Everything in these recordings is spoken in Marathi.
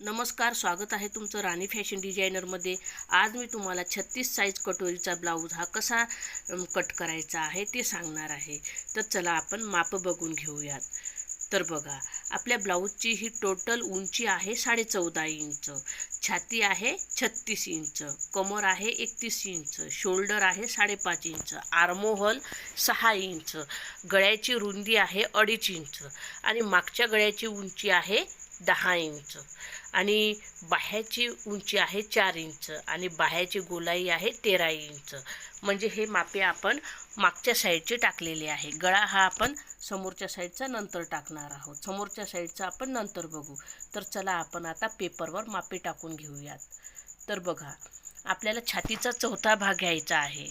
नमस्कार स्वागत आहे तुमचं राणी फॅशन डिझायनरमध्ये. आज मी तुम्हाला छत्तीस साईज कटोरीचा ब्लाऊज हा कसा कट करायचा आहे ते सांगणार आहे. तर चला आपण माप बघून घेऊयात. तर बघा आपल्या ब्लाऊजची ही टोटल उंची आहे साडे चौदा इंच. छाती आहे छत्तीस इंच. कमर आहे एकतीस इंच. शोल्डर आहे साडेपाच इंच. आर्मोहल सहा इंच. गळ्याची रुंदी आहे अडीच इंच. आणि मागच्या गळ्याची उंची आहे दहा इंच. आणि बाह्याची उंची आहे चार इंच आणि बाह्याची गोलाई आहे तेरा इंच. म्हणजे हे मापे आपण मागच्या साईडचे टाकलेले आहे. गळा हा आपण समोरच्या साईडचा नंतर टाकणार आहोत. समोरच्या साईडचा आपण नंतर बघू. तर चला आपण आता पेपरवर मापे टाकून घेऊयात. तर बघा आपल्याला छातीचा चौथा भाग घ्यायचा आहे.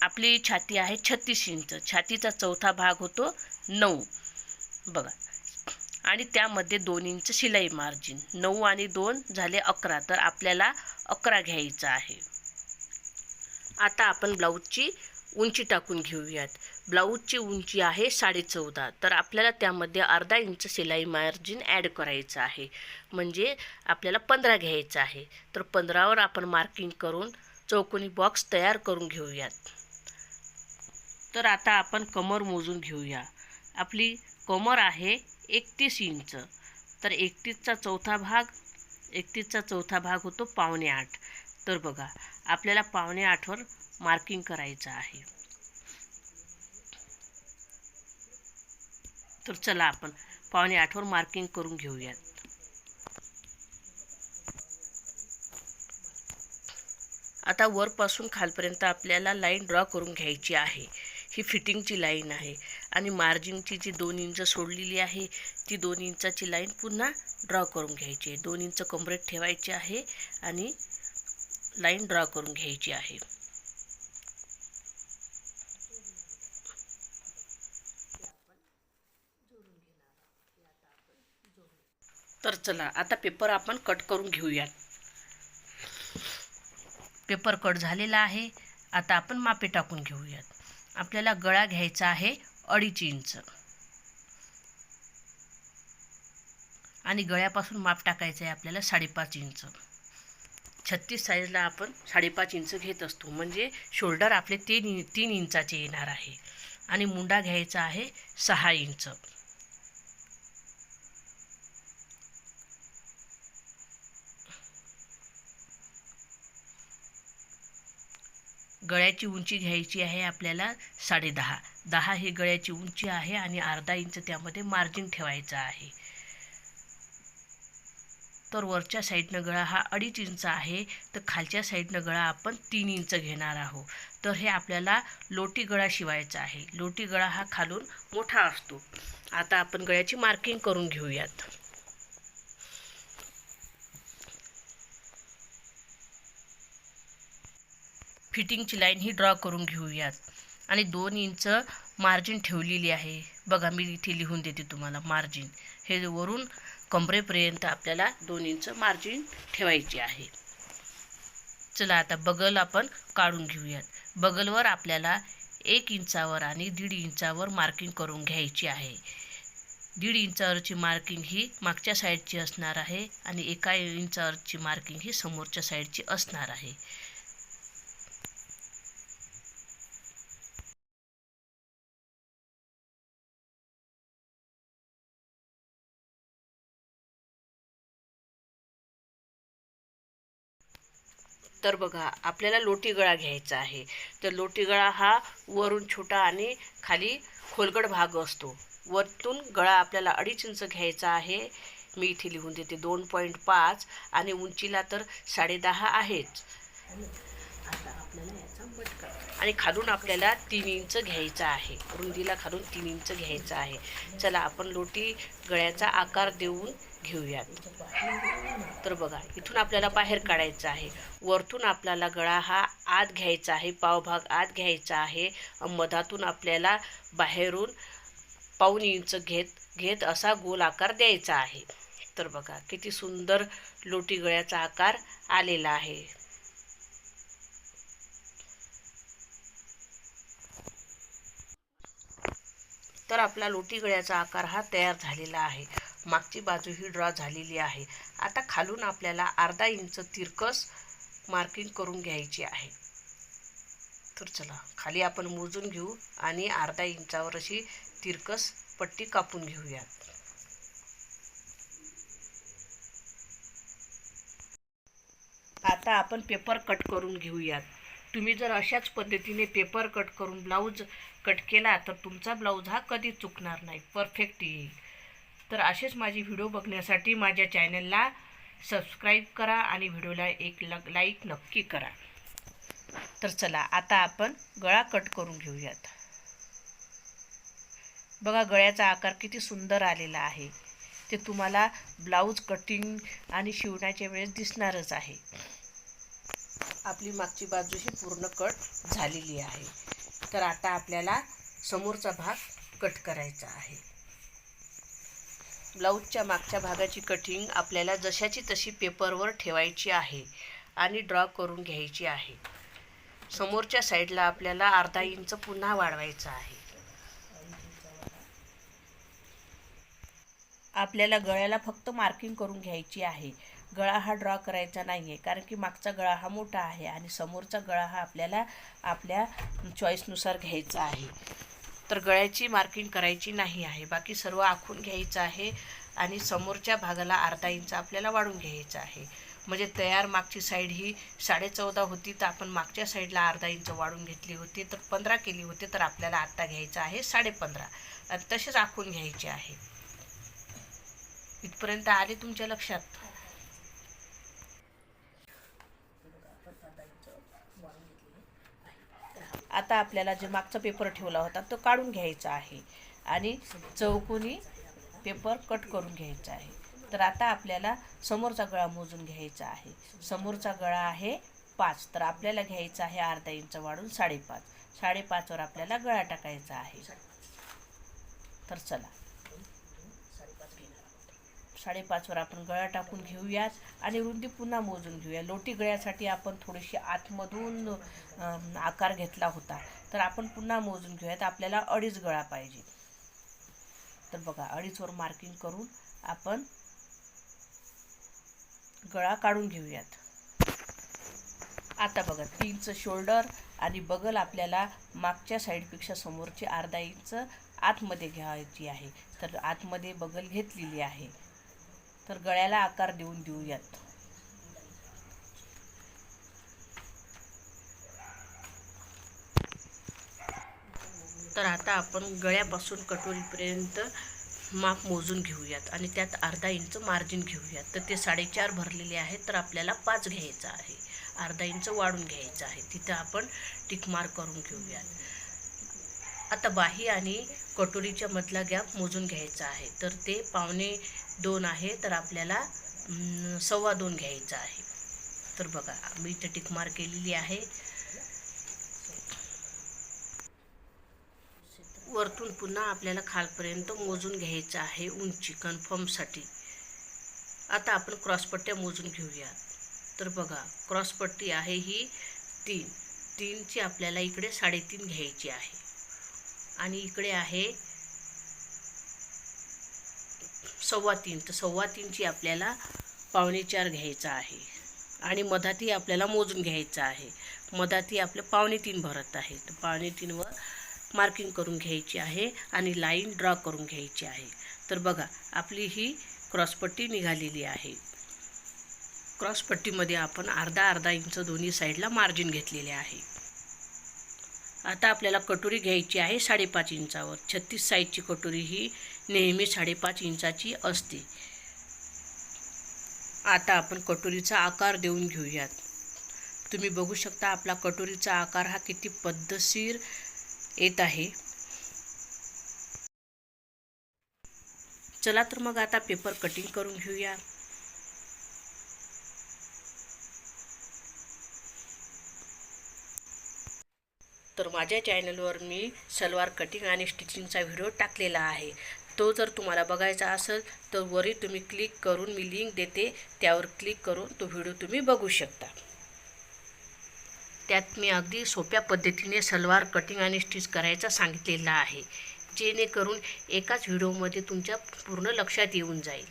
आपली छाती आहे छत्तीस इंच. छातीचा चौथा भाग होतो नऊ. बघा आणि त्यामध्ये दोन इंच शिलाई मार्जिन नऊ आणि दोन झाले अकरा तर आपल्याला अकरा घ्यायचं आहे. आता आपण ब्लाऊजची उंची टाकून घेऊयात. ब्लाऊजची उंची आहे साडे चौदा तर आपल्याला त्यामध्ये अर्धा इंच शिलाई मार्जिन ॲड करायचं आहे. म्हणजे आपल्याला पंधरा घ्यायचं आहे. तर पंधरावर आपण मार्किंग करून चौकोनी बॉक्स तयार करून घेऊयात. तर आता आपण कमर मोजून घेऊया. आपली कमर आहे एकतीस इंच. तर एकतीसचा चौथा भाग एकतीसचा चौथा भाग होतो पावणे आठ. तर बघा आपल्याला पावणे आठवर मार्किंग करायचं आहे. तर चला आपण पावणे आठवर मार्किंग करून घेऊयात. आता वरपासून खालपर्यंत आपल्याला लाईन ड्रॉ करून घ्यायची आहे. ही फिटिंगची लाईन आहे. आणि मार्जिनची जी दोन इंच सोडलेली आहे ती दोन इंचाची लाईन पुन्हा ड्रॉ करून घ्यायची आहे. दोन इंच कमरेत ठेवायची आहे आणि लाईन ड्रॉ करून घ्यायची आहे. तर चला आता पेपर आपण कट करून घेऊयात. पेपर कट झालेला आहे. आता आपण मापे टाकून घेऊयात. आपल्याला गळा घ्यायचा आहे. अडीच इंच. आणि गळ्यापासून माप टाकायचं आहे आपल्याला साडेपाच इंच. छत्तीस साईजला आपण साडेपाच इंच घेत असतो. म्हणजे शोल्डर आपले तीन तीन इंचाचे येणार आहे. आणि मुंडा घ्यायचा आहे सहा इंच. गळ्याची उंची घ्यायची आहे आपल्याला साडेदहा दहा ही गळ्याची उंची आहे आणि अर्धा इंच त्यामध्ये मार्जिन ठेवायचं आहे. तर वरच्या साईडनं गळा हा अडीच इंच आहे. तर खालच्या साईडनं गळा आपण तीन इंच घेणार आहोत. तर हे आपल्याला लोटी गळा शिवायचा आहे. लोटी गळा हा खालून मोठा असतो. आता आपण गळ्याची मार्किंग करून घेऊयात. फिटिंगची लाईन ही ड्रॉ करून घेऊयात. आणि दोन इंच मार्जिन ठेवलेली आहे. बघा मी इथे लिहून देते तुम्हाला मार्जिन. हे वरून कमरेपर्यंत आपल्याला दोन इंच मार्जिन ठेवायची आहे. चला आता बगल आपण काढून घेऊयात. बगलवर आपल्याला एक इंचावर आणि दीड इंचावर मार्किंग करून घ्यायची आहे. दीड इंचावरची मार्किंग ही मागच्या साईडची असणार आहे आणि एका इंचावरची मार्किंग ही समोरच्या साईडची असणार आहे. तर बघा आपल्याला लोटी गळा घ्यायचा आहे. तर लोटी गळा हा वरून छोटा आणि खाली खोलगड भाग असतो. वरतून गळा आपल्याला अडीच इंच घ्यायचा आहे. मी इथे लिहून देते दोन पॉईंट पाच आणि उंचीला तर साडेदहा आहेच. आता आपल्याला याचा बटका आणि खालून आपल्याला तीन इंच घ्यायचा आहे. रुंदीला खालून तीन इंच घ्यायचा आहे. चला आपण लोटी गळ्याचा आकार देऊन घेऊयात. तर बघा इथून आपल्याला बाहेर काढायचं आहे. वरतून आपल्याला गळा हा आत घ्यायचा आहे पावभाग आत घ्यायचा आहे. मधातून आपल्याला बाहेरून पाऊन इंच घेत घेत असा गोल आकार द्यायचा आहे. तर बघा किती सुंदर लोटी गळ्याचा आकार आलेला आहे. तर आपला लोटी गळ्याचा आकार हा तयार झालेला आहे. मागची बाजू ही ड्रॉ झालेली आहे. आता खालून आपल्याला अर्धा इंच तिरकस मार्किंग करून घ्यायची आहे. तर चला खाली आपण मोजून घेऊ आणि अर्धा इंचावर अशी तिरकस पट्टी कापून घेऊयात. आता आपण पेपर कट करून घेऊयात. तुम्ही जर अशाच पद्धतीने पेपर कट करून ब्लाऊज कट केला तर तुमचा ब्लाऊज हा कधी चुकणार नाही. परफेक्ट येईल. तर असेच माझे व्हिडिओ बघण्यासाठी माझ्या चॅनलला सबस्क्राईब करा आणि व्हिडिओला एक ल लाईक नक्की करा. तर चला आता आपण गळा कट करून घेऊयात. बघा गळ्याचा आकार किती सुंदर आलेला आहे. ते तुम्हाला ब्लाऊज कटिंग आणि शिवण्याच्या वेळेस दिसणारच आहे. आपली मागची बाजू ही पूर्ण कट झालेली आहे. तर आता आपल्याला समोरचा भाग कट करायचा आहे. ब्लाऊजच्या मागच्या भागाची कटिंग आपल्याला जशाची तशी पेपरवर ठेवायची आहे आणि ड्रॉ करून घ्यायची आहे. समोरच्या साईडला आपल्याला अर्धा इंच पुन्हा वाढवायचं आहे. आपल्याला गळ्याला फक्त मार्किंग करून घ्यायची आहे. गळा हा ड्रॉ करायचा नाही आहे कारण की मागचा गळा हा मोठा आहे आणि समोरचा गळा हा आपल्याला आपल्या चॉईसनुसार घ्यायचा आहे. तर गळ्याची मार्किंग करायची नाही आहे. बाकी सर्व आखून घ्यायचं आहे आणि समोरच्या भागाला अर्धा इंच आपल्याला वाढून घ्यायचं आहे. म्हणजे तयार मागची साईड ही साडेचौदा होती तर आपण मागच्या साईडला अर्धा इंच वाढून घेतली होती. तर पंधरा केली होती तर आपल्याला आत्ता घ्यायचं आहे साडेपंधरा आणि तसेच आखून घ्यायचे आहे. इथपर्यंत आले तुमच्या लक्षात? आता आपल्याला जे मागचा पेपर ठेवला होता तो काढून घ्यायचा आहे. आणि चौकोनी पेपर कट करून घ्यायचा आहे. तर आता आपल्याला समोरचा गळा मोजून घ्यायचा आहे. समोरचा गळा आहे पाच. तर आपल्याला घ्यायचा आहे अर्धा इंच वाढून साडेपाच. साडेपाचवर आपल्याला गळा टाकायचा आहे. तर चला. साडेपाचवर आपण गळा टाकून घेऊयात आणि रुंदी पुन्हा मोजून घेऊया. लोटी गळ्यासाठी आपण थोडीशी आतमधून आकार घेतला होता. तर आपण पुन्हा मोजून घेऊयात. आपल्याला अडीच गळा पाहिजे. तर बघा अडीचवर मार्किंग करून आपण गळा काढून घेऊयात. आता बघा तीनचं शोल्डर आणि बगल आपल्याला मागच्या साईडपेक्षा समोरची अर्धा इंच आतमध्ये घ्यायची आहे. तर आतमध्ये बगल घेतलेली आहे. तर गळ्याला आकार देऊन देऊयात. तर आता आपण गळ्यापासून कटोरीपर्यंत माप मोजून घेऊयात आणि त्यात अर्धा इंच मार्जिन घेऊयात. तर ते साडेचार भरलेले आहेत तर आपल्याला पाच घ्यायचं आहे. अर्धा इंच वाढून घ्यायचं आहे. तिथं आपण टिकमार करून घेऊयात. आता बाही आणि कटोरीच्या मधला गॅप मोजून घ्यायचा आहे. तर ते पावणे दोन आहे तर आपल्याला सव्वा दोन घ्यायचा आहे. तर बघा मी इथे टिकमार केलेली आहे. वरतून पुन्हा आपल्याला खालपर्यंत मोजून घ्यायचं आहे उंची कन्फर्मसाठी आता आपण क्रॉसपट्ट्या मोजून घेऊया. तर बघा क्रॉसपट्टी आहे ही तीन. तीनची आपल्याला इकडे साडेतीन घ्यायची आहे. आणि इकडे आहे सव्वा तीन. तर सव्वा तीनची आपल्याला पावणे चार घ्यायचा आहे. आणि मधातही आपल्याला मोजून घ्यायचं आहे. मधातही आपलं पावणे तीन भरत आहे. तर पावणे तीनवर मार्किंग करून घ्यायची आहे आणि लाईन ड्रॉ करून घ्यायची आहे. तर बघा आपली ही क्रॉसपट्टी निघालेली आहे. क्रॉसपट्टीमध्ये आपण अर्धा अर्धा इंच दोन्ही साईडला मार्जिन घेतलेले आहे. आता आपल्याला कटोरी घ्यायची आहे साडेपाच इंचावर. छत्तीस साईजची कटोरी ही नेहमी साडेपाच इंचाची असते. आता आपण कटोरीचा आकार देऊन घेऊयात. तुम्ही बघू शकता आपला कटोरीचा आकार हा किती पद्धतशीर येत आहे. चला तर मग आता पेपर कटिंग करून घेऊया. तर माझ्या चॅनलवर मी सलवार कटिंग आणि स्टिचिंगचा व्हिडिओ टाकलेला आहे. तो जर तुम्हाला बघायचा असेल तर वरी तुम्ही क्लिक करून मी लिंक देते. त्यावर क्लिक करून तो व्हिडिओ तुम्ही बघू शकता. त्यात मी अगदी सोप्या पद्धतीने सलवार कटिंग आणि स्टिच करायचा सांगितलेला आहे. जेणेकरून एकाच व्हिडिओमध्ये तुमच्या पूर्ण लक्षात येऊन जाईल.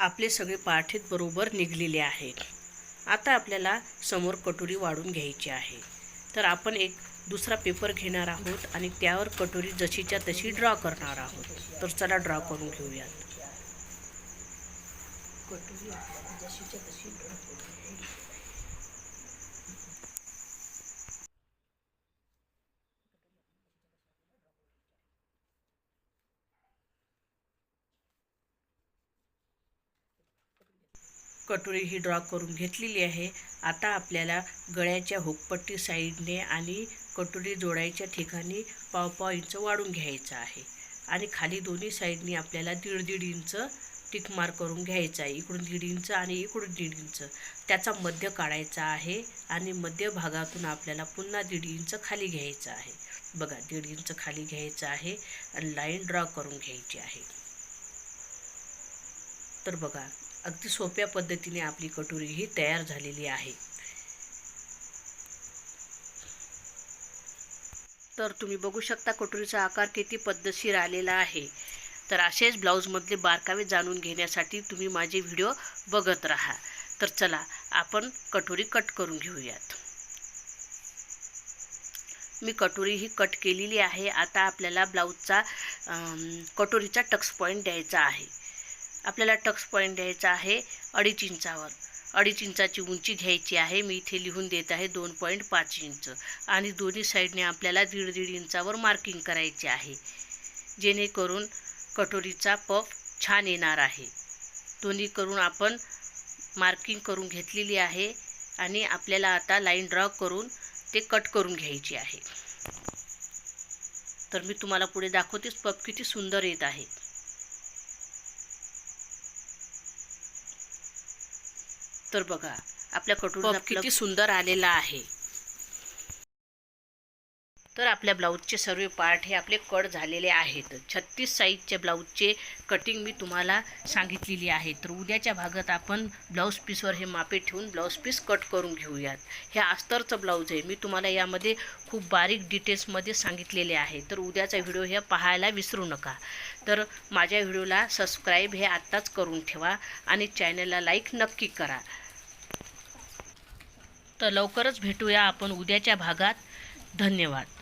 आपले सगळे पाठीत बरोबर निघलेले आहेत. आता आपल्याला समोर कटोरी वाढून घ्यायची आहे. तर आपण एक दुसरा पेपर घेणार आहोत आणि त्यावर कटोरी जशीच्या तशी ड्रॉ करणार आहोत. तर चला ड्रॉ करून घेऊयात. कटोरी जशीच्या तशी ड्रॉ कटोरी ही ड्रॉ करून घेतलेली आहे. आता आपल्याला गळ्याच्या हुकपट्टी साईडने आणि कटोरी जोडायच्या ठिकाणी पाव पाव इंच वाढून घ्यायचं आहे. आणि खाली दोन्ही साईडनी आपल्याला दीड दीड इंच टिकमार करून घ्यायचा आहे. इकडून दीड इंच आणि इकडून दीड इंच. त्याचा मध्य काढायचा आहे आणि मध्य भागातून आपल्याला पुन्हा दीड इंच खाली घ्यायचं आहे. बघा दीड इंच खाली घ्यायचं आहे आणि लाईन ड्रॉ करून घ्यायची आहे. तर बघा अगदी सोप्या पद्धतीने आपली कटोरी ही तयार झालेली आहे. तर तुम्ही बघू शकता कटोरीचा आकार किती पद्धतशीर आलेला आहे. तर असेच ब्लाऊजमधले बारकावे जाणून घेण्यासाठी तुम्ही माझे व्हिडिओ बघत राहा. तर चला आपण कटोरी कट करून घेऊयात. मी कटोरी ही कट केलेली आहे. आता आपल्याला ब्लाऊजचा कटोरीचा टक्स पॉईंट द्यायचा आहे. आपल्याला टक्स पॉईंट द्यायचा आहे अडीच इंचावर. अडीच इंचाची उंची घ्यायची आहे. मी इथे लिहून देत आहे दोन पॉईंट पाच इंच. आणि दोन्ही साईडने आपल्याला दीड दीड इंचावर मार्किंग करायचे आहे. जेणेकरून कटोरीचा पफ छान येणार आहे. दोन्ही करून आपण मार्किंग करून घेतलेली आहे आणि आपल्याला आता लाईन ड्रॉ करून ते कट करून घ्यायची आहे. तर मी तुम्हाला पुढे दाखवतेच पफ किती सुंदर येत आहे. तर बघा आपल्या कटोरीचा किती सुंदर आलेला आहे. तर आपल्या ब्लाऊजचे सर्व पार्ट हे आपले कट झालेले आहेत. छत्तीस साईजच्या ब्लाऊजचे कटिंग मी तुम्हाला सांगितलेली आहे. तर उद्याच्या भागात आपण ब्लाऊज पीसवर हे मापे ठेवून ब्लाऊज पीस कट करून घेऊयात. हे अस्तरचं ब्लाऊज आहे. मी तुम्हाला यामध्ये खूप बारीक डिटेल्समध्ये सांगितलेले आहे. तर उद्याचा व्हिडिओ हे पाहायला विसरू नका. तर माझ्या व्हिडिओला सबस्क्राईब हे आत्ताच करून ठेवा आणि चॅनलला लाईक नक्की करा. तर लवकरच भेटूया आपण उद्याच्या भागात. धन्यवाद.